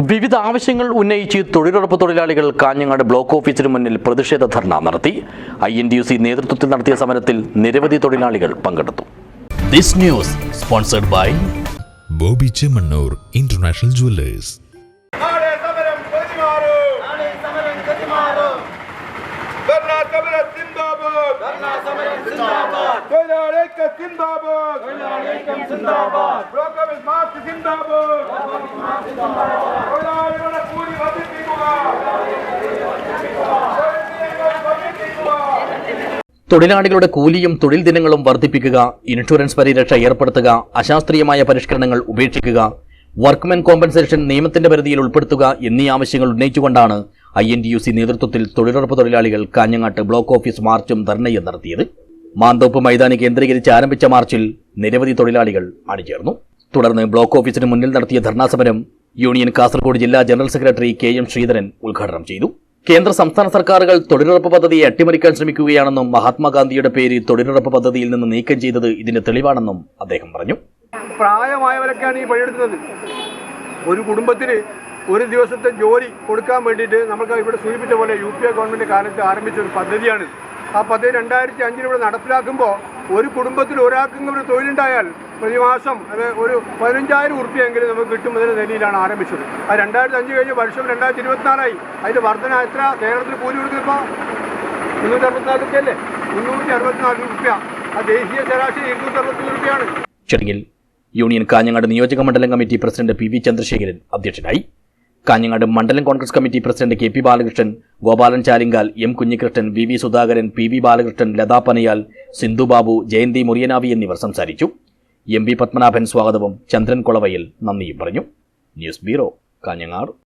വിവിധ ആവശ്യങ്ങൾ ഉന്നയിച്ച് തൊഴിലുറപ്പ് തൊഴിലാളികൾ കാഞ്ഞങ്ങാട് ബ്ലോക്ക് ഓഫീസിന് മുന്നിൽ പ്രതിഷേധ ധർണ നടത്തി. I N T U C നേതൃത്വത്തിൽ നടത്തിയ സമരത്തിൽ നിരവധി തൊഴിലാളികൾ പങ്കെടുത്തു. This news sponsored by Boby Chemmanur international jewellers. തൊഴിലാളിക്ക് തൊഴിലാളിക്കും സിന്ദാബാദ്. തൊഴിലാളികളുടെ കൂലി വർദ്ധിപ്പിക്കുക തൊഴിലാളികളുടെ കൂലിയും തൊഴിൽ ദിനങ്ങളും വർദ്ധിപ്പിക്കുക ഇൻഷുറൻസ് പരിരക്ഷ ഏർപ്പെടുത്തുക അശാസ്ത്രീയമായ പരിഷ്കരണങ്ങൾ ഉപേക്ഷിക്കുക വർക്ക്മെൻ കോമ്പൻസേഷൻ നിയമത്തിന്റെ പരിധിയിൽ ഉൾപ്പെടുത്തുക എന്നീ ആവശ്യങ്ങൾ ഉന്നയിച്ചുകൊണ്ടാണ് I N T U C നേതൃത്വത്തിൽ തൊഴിലുറപ്പ് തൊഴിലാളികൾ കാഞ്ഞങ്ങാട്ട് ബ്ലോക്ക് ഓഫീസ് മാർച്ചും ധർണയും നടത്തിയത്. മാന്തോപ്പ് മൈതാനി കേന്ദ്രീകരിച്ച് ആരംഭിച്ച മാർച്ചിൽ നിരവധി തൊഴിലാളികൾ അണിചേർന്നു. തുടർന്ന് ബ്ലോക്ക് ഓഫീസിന് മുന്നിൽ നടത്തിയ ധർണാ സമരം യൂണിയൻ കാസർഗോഡ് ജില്ലാ general secretary K M Sreedharan ഉദ്ഘാടനം ചെയ്തു. കേന്ദ്ര സംസ്ഥാന സർക്കാരുകൾ തൊഴിലുറപ്പ് പദ്ധതിയെ അട്ടിമറിക്കാൻ ശ്രമിക്കുകയാണെന്നും മഹാത്മാഗാന്ധിയുടെ പേര് തൊഴിലുറപ്പ് പദ്ധതിയിൽ നിന്ന് നീക്കം ചെയ്തത് ഇതിന്റെ തെളിവാണെന്നും അദ്ദേഹം പറഞ്ഞു. പ്രായമായവരൊക്കെയാണ് ഈ പണിയെടുക്കുന്നത്. ഒരു കുടുംബത്തിന് ഒരു ദിവസത്തെ ജോലി കൊടുക്കാൻ വേണ്ടിയിട്ട് നമുക്ക് ഇവിടെ സൂചിപ്പിച്ച പോലെ യു പി എ ഗവൺമെന്റ് കാലത്ത് ആരംഭിച്ച ഒരു പദ്ധതിയാണ് ആ പദ്ധതി രണ്ടായിരത്തി അഞ്ചിൽ നടപ്പിലാക്കുമ്പോൾ ഒരു കുടുംബത്തിൽ ഒരാൾക്കും ഒരു തൊഴിലുണ്ടായാൽ പ്രതിമാസം അത് ഒരു പതിനഞ്ചായിരം ഉറുപ്പിയെങ്കിലും നമുക്ക് കിട്ടുമെന്ന നിലയിലാണ് ആരംഭിച്ചത്. അത് രണ്ടായിരത്തി അഞ്ച് കഴിഞ്ഞ് വർഷം രണ്ടായിരത്തി ഇരുപത്തിനാലായി. അതിന്റെ വർധന എത്ര? കേരളത്തിൽ കൂലി കൊടുക്കുമ്പോൾ മുന്നൂറ്റി അറുപത്തിനാല് റുപ്യല്ലേ മുന്നൂറ്റി അറുപത്തിനാല് റുപ്യ ആ ദേശീയ ശരാശരി ഇരുന്നൂറ്റി അറുപത്തി റുപ്യാണ് ചടങ്ങിൽ യൂണിയൻ കാഞ്ഞങ്ങാട് നിയോജക മണ്ഡലം committee president P V Chandrasekharan അധ്യക്ഷനായി. കാഞ്ഞങ്ങാട് മണ്ഡലം Congress committee president K P Balakrishnan Gopalan Chalingal M Kunhikrishnan V V Sudhakaran P V Balakrishnan Latha Panayal Sindhubabu Jayanthi Muriyanavi എന്നിവർ സംസാരിച്ചു. എം പി പത്മനാഭൻ സ്വാഗതവും ചന്ദ്രൻ കൊളവയിൽ നന്ദിയും പറഞ്ഞു. News bureau Kanhangad.